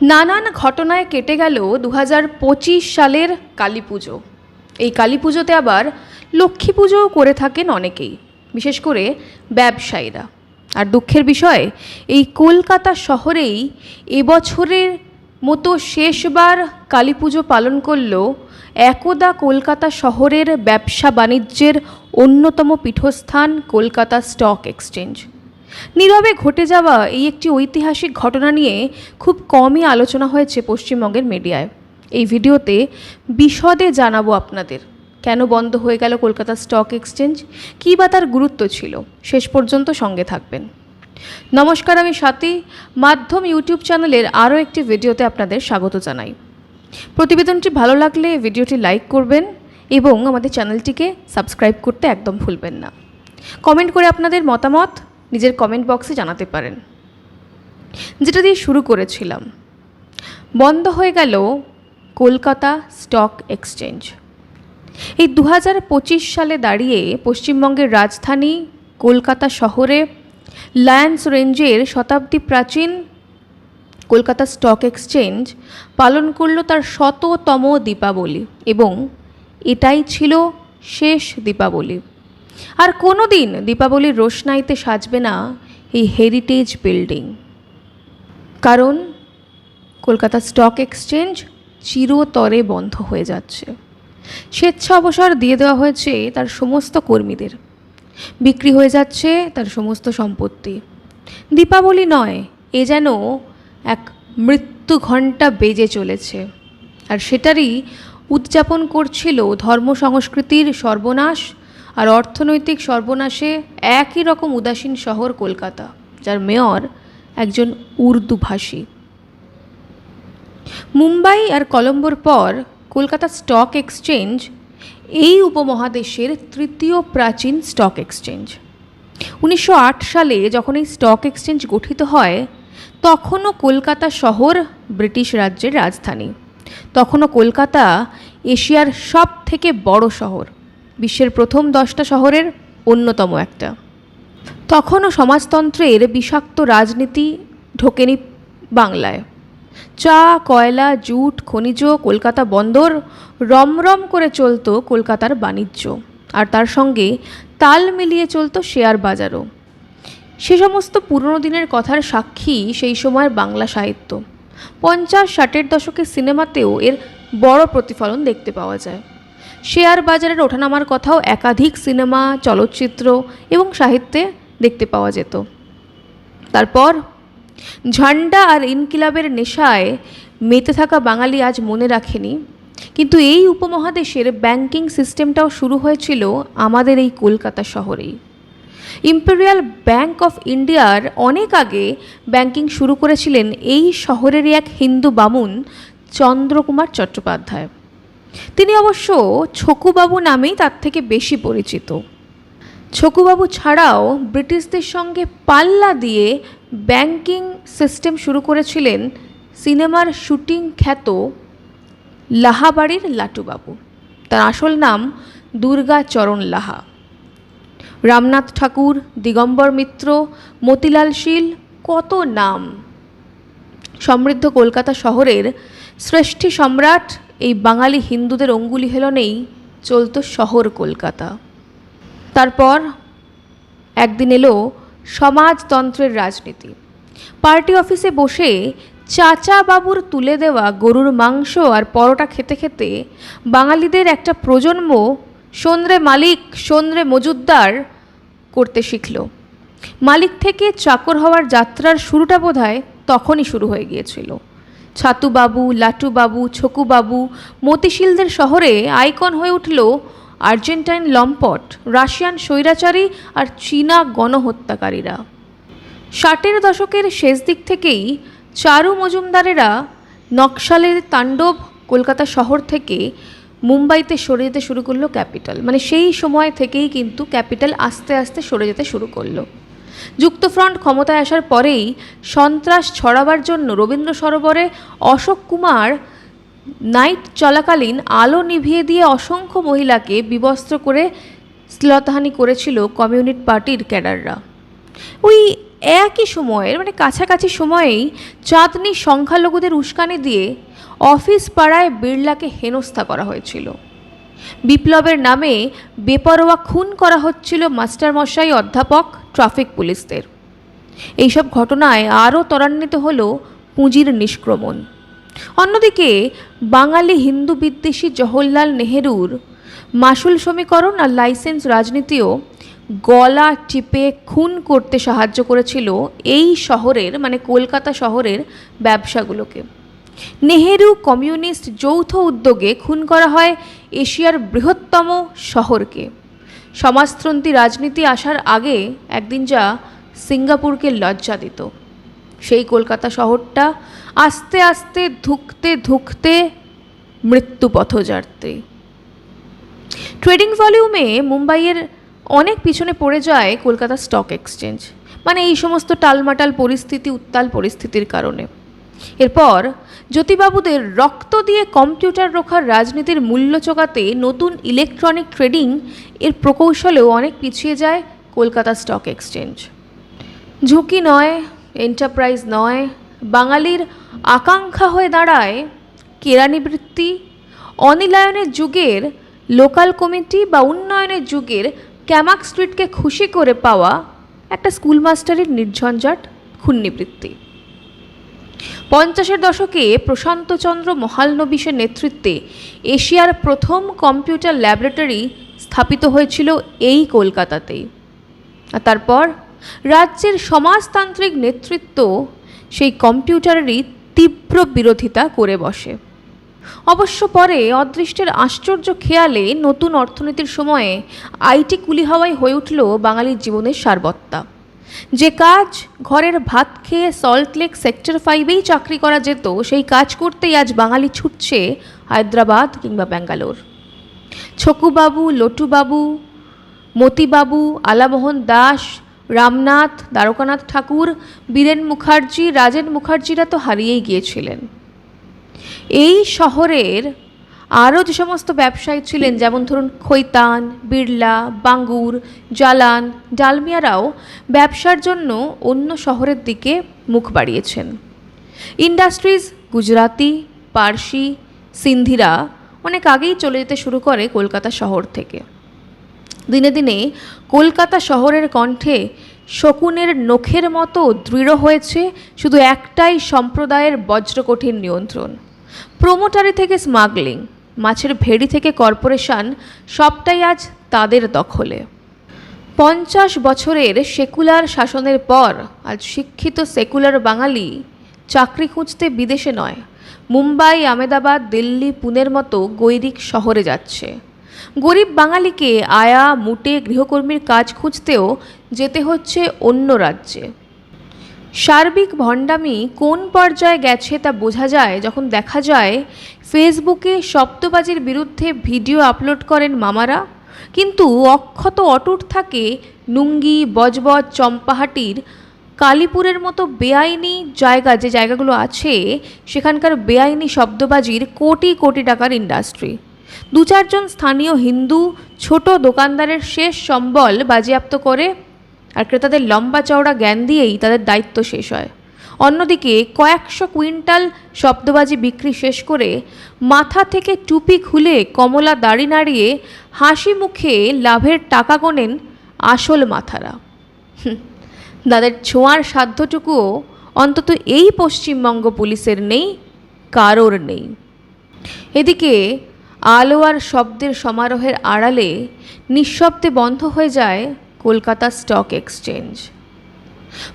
নানান ঘটনায় কেটে গেল দু হাজার পঁচিশ সালের কালী পুজো। এই কালী পুজোতে আবার লক্ষ্মী পুজোও করে থাকেন অনেকেই, বিশেষ করে ব্যবসায়ীরা। আর দুঃখের বিষয়, এই কলকাতা শহরেই এবছরের মতো শেষবার কালী পুজো পালন করল একদা কলকাতা শহরের ব্যবসা বাণিজ্যের অন্যতম পীঠস্থান কলকাতা স্টক এক্সচেঞ্জ। নীরবে ঘটে যাওয়া এই একটি ঐতিহাসিক ঘটনা নিয়ে খুব কমই আলোচনা হয়েছে পশ্চিমবঙ্গের মিডিয়ায়। এই ভিডিওতে বিশদে জানাব আপনাদের। কেন বন্ধ হয়ে গেল কলকাতা স্টক এক্সচেঞ্জ? কী বা তার গুরুত্ব ছিল? শেষ পর্যন্ত সঙ্গে থাকবেন। নমস্কার, আমি স্বাতী। মাধ্যম ইউটিউব চ্যানেলের আরও একটি ভিডিওতে আপনাদের স্বাগত জানাই। প্রতিবেদনটি ভালো লাগলে ভিডিওটি লাইক করবেন এবং আমাদের চ্যানেলটিকে সাবস্ক্রাইব করতে একদম ভুলবেন না। কমেন্ট করে আপনাদের মতামত নিজের কমেন্ট বক্সে জানাতে পারেন। যেটা দিয়ে শুরু করেছিলাম। বন্ধ হয়ে গেল কলকাতা স্টক এক্সচেঞ্জ এই দু হাজার পঁচিশ সালে দাঁড়িয়ে পশ্চিমবঙ্গের রাজধানী কলকাতা শহরে লায়ন্স রেঞ্জের শতাব্দী প্রাচীন কলকাতা স্টক এক্সচেঞ্জ পালন করল তার শততম দীপাবলি এবং এটাই ছিল শেষ দীপাবলি। আর কোনো দিন দীপাবলির রোশনাইতে সাজবে না এই হেরিটেজ বিল্ডিং কারণ কলকাতা স্টক এক্সচেঞ্জ চিরতরে বন্ধ হয়ে যাচ্ছে। স্বেচ্ছা অবসর দিয়ে দেওয়া হয়েছে তার সমস্ত কর্মীদের। বিক্রি হয়ে যাচ্ছে তার সমস্ত সম্পত্তি। দীপাবলি নয়, এ যেন এক মৃত্যু ঘণ্টা বেজে চলেছে। আর সেটারই উদযাপন করছিল ধর্ম সংস্কৃতির সর্বনাশ আর অর্থনৈতিক সর্বনাশে একই রকম উদাসীন শহর কলকাতা, যার মেয়র একজন উর্দুভাষী। মুম্বাই আর কলম্বোর পর কলকাতা স্টক এক্সচেঞ্জ, এই উপমহাদেশের তৃতীয় প্রাচীন স্টক এক্সচেঞ্জ। উনিশশো আট সালে যখন এই স্টক এক্সচেঞ্জ গঠিত হয়, তখনও কলকাতা শহর ব্রিটিশ রাজ্যের রাজধানী। তখনও কলকাতা এশিয়ার সব থেকে বড় শহর। বিশ্বের প্রথম দশটা শহরের অন্যতম একটা। তখনও সমাজতন্ত্রের বিষাক্ত রাজনীতি ঢোকেনি বাংলায়। চা, কয়লা, জুট, খনিজ, কলকাতা বন্দর রমরম করে চলত কলকাতার বাণিজ্য, আর তার সঙ্গে তাল মিলিয়ে চলত শেয়ার বাজারও। সে সমস্ত পুরনো দিনের কথার সাক্ষী সেই সময়ের বাংলা সাহিত্য। পঞ্চাশ, ষাটের দশকের সিনেমাতেও এর বড় প্রতিফলন দেখতে পাওয়া যায়। শেয়ার বাজারের ওঠানামার কথাও একাধিক সিনেমা, চলচ্চিত্র এবং সাহিত্যে দেখতে পাওয়া যেত। তারপর ঝান্ডা আর ইনকিলাবের নেশায় মেতে থাকা বাঙালি আজ মনে রাখেনি। কিন্তু এই উপমহাদেশের ব্যাংকিং সিস্টেমটাও শুরু হয়েছিল আমাদের এই কলকাতা শহরেই। ইম্পেরিয়াল ব্যাংক অফ ইন্ডিয়ার অনেক আগে ব্যাংকিং শুরু করেছিলেন এই শহরেরই এক হিন্দু বামুন, চন্দ্রকুমার চট্টোপাধ্যায়। তিনি অবশ্য ছকুবাবু নামেই তার থেকে বেশি পরিচিত। ছকুবাবু ছাড়াও ব্রিটিশদের সঙ্গে পাল্লা দিয়ে ব্যাংকিং সিস্টেম শুরু করেছিলেন সিনেমার শুটিং খ্যাত লাহাবাড়ির লাটুবাবু। তার আসল নাম দুর্গাচরণ লাহা। রামনাথ ঠাকুর, দিগম্বর মিত্র, মতিলাল শীল, কত নাম! সমৃদ্ধ কলকাতা শহরের শ্রেষ্ঠী সম্রাট এই বাঙালি হিন্দুদের অঙ্গুলি হেলনেই চলতো শহর কলকাতা। তারপর একদিন এলো সমাজতন্ত্রের রাজনীতি। পার্টি অফিসে বসে চাচা বাবুর তুলে দেওয়া গরুর মাংস আর পরোটা খেতে খেতে বাঙালিদের একটা প্রজন্ম সন্দ্রে মালিক, সন্দ্রে মজুদ্দার করতে শিখল। মালিক থেকে চাকর হওয়ার যাত্রার শুরুটা বোধহয় তখনই শুরু হয়ে গিয়েছিল। ছাতুবাবু, লাটুবাবু, ছকুবাবু মতিশীলদের শহরে আইকন হয়ে উঠল আর্জেন্টাইন লম্পট, রাশিয়ান স্বৈরাচারী আর চীনা গণহত্যাকারীরা। ষাটের দশকের শেষ দিক থেকেই চারু মজুমদারেরা নকশালের তাণ্ডব কলকাতা শহর থেকে মুম্বাইতে সরে যেতে শুরু করল ক্যাপিটাল। মানে সেই সময় থেকেই কিন্তু ক্যাপিটাল আস্তে আস্তে সরে যেতে শুরু করল। যুক্তফ্রন্ট ক্ষমতায় আসার পরেই সন্ত্রাস ছড়াবার জন্য রবীন্দ্র সরোবরে অশোক কুমার নাইট চলাকালীন আলো নিভিয়ে দিয়ে অসংখ্য মহিলাকে বিবস্ত্র করে শ্লীলতাহানি করেছিল কমিউনিস্ট পার্টির ক্যাডাররা। ওই একই সময়ের মানে কাছাকাছি সময়েই চাঁদনি সংখ্যালঘুদের উস্কানি দিয়ে অফিস পাড়ায় বিড়লাকে হেনস্থা করা হয়েছিল। বিপ্লবের নামে বেপরোয়া খুন করা হচ্ছিল মাস্টারমশাই, অধ্যাপক, ট্রাফিক পুলিশদের। এইসব ঘটনায় আরও ত্বরান্বিত হলো পুঁজির নিষ্ক্রমণ। অন্যদিকে, বাঙালি হিন্দু বিদ্বেষী জওহরলাল নেহেরুর মাসুল সমীকরণ আর লাইসেন্স রাজনীতিও গলা টিপে খুন করতে সাহায্য করেছিল এই শহরের মানে কলকাতা শহরের ব্যবসাগুলোকে। নেহেরু কমিউনিস্ট যৌথ উদ্যোগে খুন করা হয় এশিয়ার বৃহত্তম শহরকে। সমাজতন্ত্রী রাজনীতি আসার আগে একদিন যা সিঙ্গাপুরকে লজ্জা দিত। সেই কলকাতা শহরটা আস্তে আস্তে ধুকতে ধুকতে মৃত্যু পথযাত্রী ট্রেডিং ভলিউমে মুম্বাইয়ের অনেক পিছনে পড়ে যায় কলকাতা স্টক এক্সচেঞ্জ। মানে এই সমস্ত টালমাটাল পরিস্থিতি, উত্তাল পরিস্থিতির কারণে। এরপর জ্যোতিবাবুদের রক্ত দিয়ে কম্পিউটার রোখার রাজনীতির মূল্য চোকাতে নতুন ইলেকট্রনিক ট্রেডিং এর প্রকৌশলেও অনেক পিছিয়ে যায় কলকাতা স্টক এক্সচেঞ্জ। ঝুঁকি নয়, এন্টারপ্রাইজ নয়, বাঙালির আকাঙ্ক্ষা হয়ে দাঁড়ায় কেরানিবৃত্তি অনিলায়নের যুগের লোকাল কমিটি বা উন্নয়নের যুগের ক্যামাক স্ট্রিটকে খুশি করে পাওয়া একটা স্কুল মাস্টারের নির্ঝঞ্ঝাট খুন্নিবৃত্তি পঞ্চাশের দশকে প্রশান্তচন্দ্র মহালনবিশের নেতৃত্বে এশিয়ার প্রথম কম্পিউটার ল্যাবরেটরি স্থাপিত হয়েছিল এই কলকাতাতেই আর তারপর রাজ্যের সমাজতান্ত্রিক নেতৃত্ব সেই কম্পিউটারেরই তীব্র বিরোধিতা করে বসে। অবশ্য পরে অদৃষ্টের আশ্চর্য খেয়ালে নতুন অর্থনীতির সময়ে আইটি কুলি হওয়াই হয়ে উঠল বাঙালির জীবনের সারবত্তা। যে কাজ ঘরের ভাত খেয়ে সল্টলেক সেক্টর ফাইভেই চাকরি করা যেত, সেই কাজ করতেই আজ বাঙালি ছুটছে হায়দ্রাবাদ কিংবা ব্যাঙ্গালোর। ছকুবাবু, লটুবাবু, মতিবাবু, আলামোহন দাস, রামনাথ, দ্বারকানাথ ঠাকুর, বীরেন মুখার্জি, রাজেন মুখার্জিরা তো হারিয়েই গিয়েছিলেন। এই শহরের আরও যে সমস্ত ব্যবসায়ী ছিলেন, যেমন ধরুন খৈতান, বিড়লা, বাঙ্গুর জালান ডালমিয়ারাও ব্যবসার জন্য অন্য শহরের দিকে মুখ বাড়িয়েছেন। ইন্ডাস্ট্রিজ, গুজরাতি, পার্সি, সিন্ধিরা অনেক আগেই চলে যেতে শুরু করে কলকাতা শহর থেকে। দিনে দিনে কলকাতা শহরের কণ্ঠে শকুনের নখের মতো দৃঢ় হয়েছে শুধু একটাই সম্প্রদায়ের বজ্রকঠিন নিয়ন্ত্রণ। প্রোমোটারি থেকে স্মাগলিং মাছের ভেড়ি থেকে কর্পোরেশন সবটাই আজ তাদের দখলে। পঞ্চাশ বছরের সেকুলার শাসনের পর আজ শিক্ষিত সেকুলার বাঙালি চাকরি খুঁজতে বিদেশে নয়, মুম্বাই আমেদাবাদ দিল্লি, পুনের মতো গৈরিক শহরে যাচ্ছে। গরিব বাঙালিকে আয়া, মুটে গৃহকর্মীর কাজ খুঁজতেও যেতে হচ্ছে অন্য রাজ্যে। সার্বিক ভণ্ডামি কোন পর্যায়ে গেছে তা বোঝা যায় যখন দেখা যায় ফেসবুকে শব্দবাজির বিরুদ্ধে ভিডিও আপলোড করেন মামারা। কিন্তু অক্ষত অটুট থাকে নুঙ্গি বজবজ, চম্পাহাটির, কালীপুরের মতো বেআইনি জায়গা যে জায়গাগুলো আছে, সেখানকার বেআইনি শব্দবাজির কোটি কোটি টাকার ইন্ডাস্ট্রি। দু চারজন স্থানীয় হিন্দু, ছোট দোকানদারের শেষ সম্বল বাজেয়াপ্ত করে আর ক্রেতাদের লম্বা চওড়া জ্ঞান দিয়েই তাদের দায়িত্ব শেষ হয়। অন্যদিকে কয়েকশো কুইন্টাল শব্দবাজি বিক্রি শেষ করে মাথা থেকে টুপি খুলে কমলা দাড়ি নাড়িয়ে হাসি মুখে লাভের টাকা গোনেন আসল মাথারা। তাদের ছোঁয়ার সাধ্যটুকুও অন্তত এই পশ্চিমবঙ্গ পুলিশের নেই, কারোর নেই। এদিকে আলো আর শব্দের সমারোহের আড়ালে নিঃশব্দে বন্ধ হয়ে যায় কলকাতা স্টক এক্সচেঞ্জ।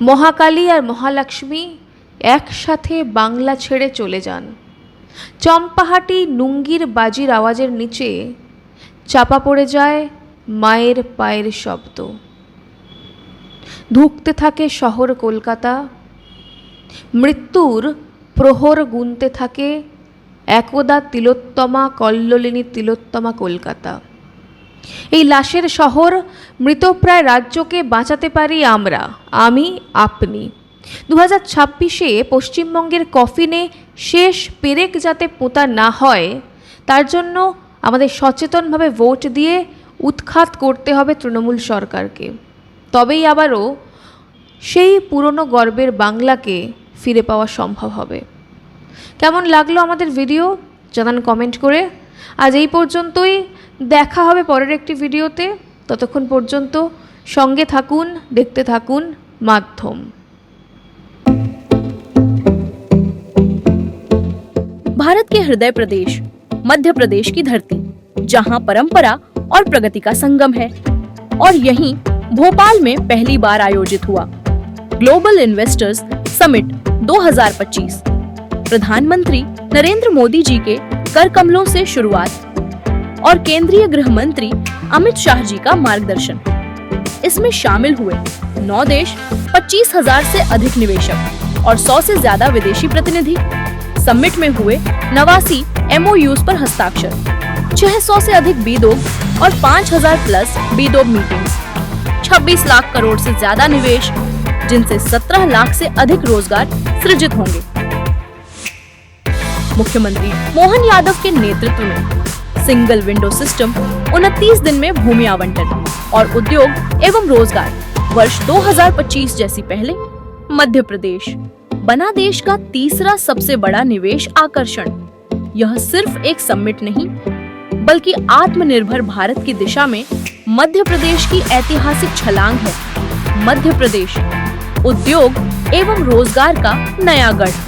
মহাকালী আর মহালক্ষ্মী একসাথে বাংলা ছেড়ে চলে যান। চম্পাহাটি নুঙ্গির বাজির আওয়াজের নিচে চাপা পড়ে যায় মায়ের পায়ের শব্দ। ধুঁকতে থাকে শহর কলকাতা। মৃত্যুর প্রহর গুনতে থাকে একদা তিলোত্তমা, কল্লোলিনী তিলোত্তমা কলকাতা। এই লাশের শহর মৃতপ্রায় রাজ্যকে বাঁচাতে পারি আমরা, আমি, আপনি। দু হাজার ছাব্বিশে পশ্চিমবঙ্গের কফিনে শেষ পেরেক যাতে পোতা না হয়, তার জন্য আমাদের সচেতনভাবে ভোট দিয়ে উৎখাত করতে হবে তৃণমূল সরকারকে। তবেই আবারও সেই পুরনো গর্বের বাংলাকে ফিরে পাওয়া সম্ভব হবে। কেমন লাগল আমাদের ভিডিও? জানান কমেন্ট করে। আজ এই পর্যন্তই। দেখা হবে পরের একটি ভিডিওতে ততক্ষণ পর্যন্ত সঙ্গে থাকুন দেখতে থাকুন মাধ্যম भारत के हृदय प्रदेश मध्य प्रदेश की धरती जहां परंपरा और प्रगति का संगम है और यहीं भोपाल में पहली बार आयोजित हुआ ग्लोबल इन्वेस्टर्स समिट 2025 प्रधानमंत्री नरेंद्र मोदी जी के कर कमलों से शुरुआत और केंद्रीय गृह मंत्री अमित शाह जी का मार्गदर्शन। इसमें शामिल हुए नौ देश, पच्चीस हज़ार से अधिक निवेशक और सौ से ज़्यादा विदेशी प्रतिनिधि। समिट में हुए नवासी एमओयूज पर हस्ताक्षर 600 से अधिक बीदोग और 5000 प्लस बीदोग मीटिंग्स। 26 लाख करोड़ से ज़्यादा निवेश, जिनसे 17 लाख से अधिक रोज़गार सृजित होंगे। मुख्यमंत्री मोहन यादव के नेतृत्व में सिंगल विंडो सिस्टम 29 दिन में भूमि आवंटन और उद्योग एवं रोज़गार वर्ष 2025 जैसी पहले मध्य प्रदेश बना देश का तीसरा सबसे बड़ा निवेश आकर्षण। यह सिर्फ़ एक समिट नहीं, बल्कि आत्मनिर्भर भारत की दिशा में मध्य प्रदेश की ऐतिहासिक छलांग है। मध्य प्रदेश, उद्योग एवं रोज़गार का नया गढ़।